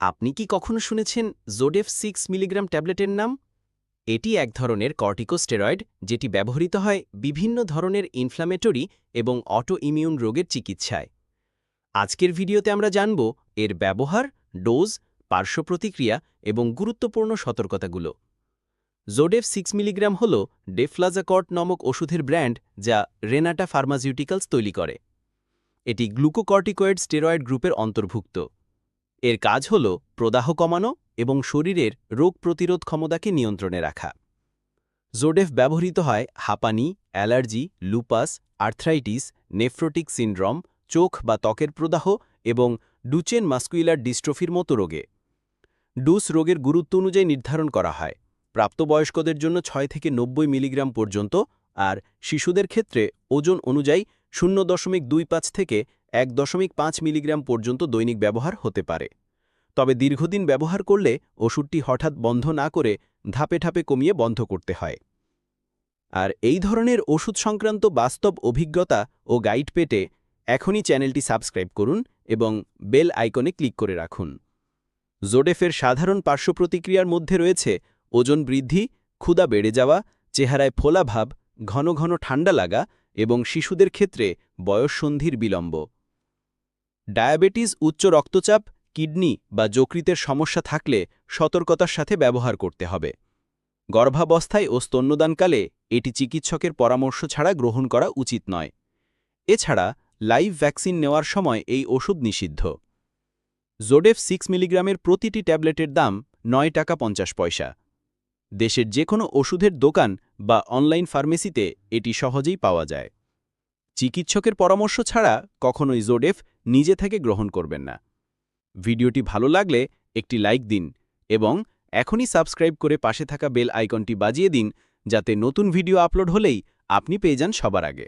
আপনি কি কখনো শুনেছেন জোডেফ সিক্স মিলিগ্রাম ট্যাবলেটের নাম? এটি এক ধরনের কর্টিকোস্টেরয়েড, যেটি ব্যবহৃত হয় বিভিন্ন ধরনের ইনফ্ল্যামেটরি এবং অটো ইমিউন রোগের চিকিৎসায়। আজকের ভিডিওতে আমরা জানব এর ব্যবহার, ডোজ, পার্শ্ব প্রতিক্রিয়া এবং গুরুত্বপূর্ণ সতর্কতাগুলো। জোডেফ সিক্স মিলিগ্রাম হল ডেফ্লাজাকর্ট নামক ওষুধের ব্র্যান্ড যা রেনাটা ফার্মাসিউটিক্যালস তৈরি করে। এটি গ্লুকোকর্টিকয়েড স্টেরয়েড গ্রুপের অন্তর্ভুক্ত। এর কাজ হল প্রদাহ কমানো এবং শরীরের রোগ প্রতিরোধ ক্ষমতাকে নিয়ন্ত্রণে রাখা। জোডেফ ব্যবহৃত হয় হাঁপানি, allergy, lupus, arthritis, nephrotic syndrome, চোখ বা ত্বকের প্রদাহ এবং ডুচেন মাস্কুইলার ডিস্ট্রফির মতো রোগে। ডুস রোগের গুরুত্ব অনুযায়ী নির্ধারণ করা হয়। প্রাপ্তবয়স্কদের জন্য ছয় থেকে নব্বই মিলিগ্রাম পর্যন্ত আর শিশুদের ক্ষেত্রে ওজন অনুযায়ী শূন্য দশমিক দুই পাঁচ থেকে এক দশমিক পাঁচ মিলিগ্রাম পর্যন্ত দৈনিক ব্যবহার হতে পারে। তবে দীর্ঘদিন ব্যবহার করলে ওষুধটি হঠাৎ বন্ধ না করে ধাপে ধাপে কমিয়ে বন্ধ করতে হয়। আর এই ধরনের ওষুধ সংক্রান্ত বাস্তব অভিজ্ঞতা ও গাইড পেটে এখনই চ্যানেলটি সাবস্ক্রাইব করুন এবং বেল আইকনে ক্লিক করে রাখুন। জোডেফের সাধারণ পার্শ্ব প্রতিক্রিয়ার মধ্যে রয়েছে ওজন বৃদ্ধি ক্ষুদা বেড়ে যাওয়া, চেহারায় ফোলাভাব ঘন ঘন ঠান্ডা লাগা এবং শিশুদের ক্ষেত্রে বয়ঃসন্ধির বিলম্ব। ডায়াবেটিস, উচ্চ রক্তচাপ, কিডনি বা যকৃতের সমস্যা থাকলে সতর্কতার সাথে ব্যবহার করতে হবে। গর্ভাবস্থায় ও স্তন্যদানকালে এটি চিকিৎসকের পরামর্শ ছাড়া গ্রহণ করা উচিত নয়। এছাড়া লাইভ ভ্যাকসিন নেওয়ার সময় এই ওষুধ নিষিদ্ধ। জোডেফ সিক্স মিলিগ্রামের প্রতিটি ট্যাবলেটের দাম নয় টাকা পঞ্চাশ পয়সা। দেশের যে কোনো ওষুধের দোকান বা অনলাইন ফার্মেসিতে এটি সহজেই পাওয়া যায়। চিকিৎসকের পরামর্শ ছাড়া কখনোই জোডেফ নিজে থেকে গ্রহণ করবেন না। ভিডিওটি ভালো লাগলে একটি লাইক দিন এবং এখনই সাবস্ক্রাইব করে পাশে থাকা বেল আইকনটি বাজিয়ে দিন যাতে নতুন ভিডিও আপলোড হলেই আপনি পেয়ে যান সবার আগে।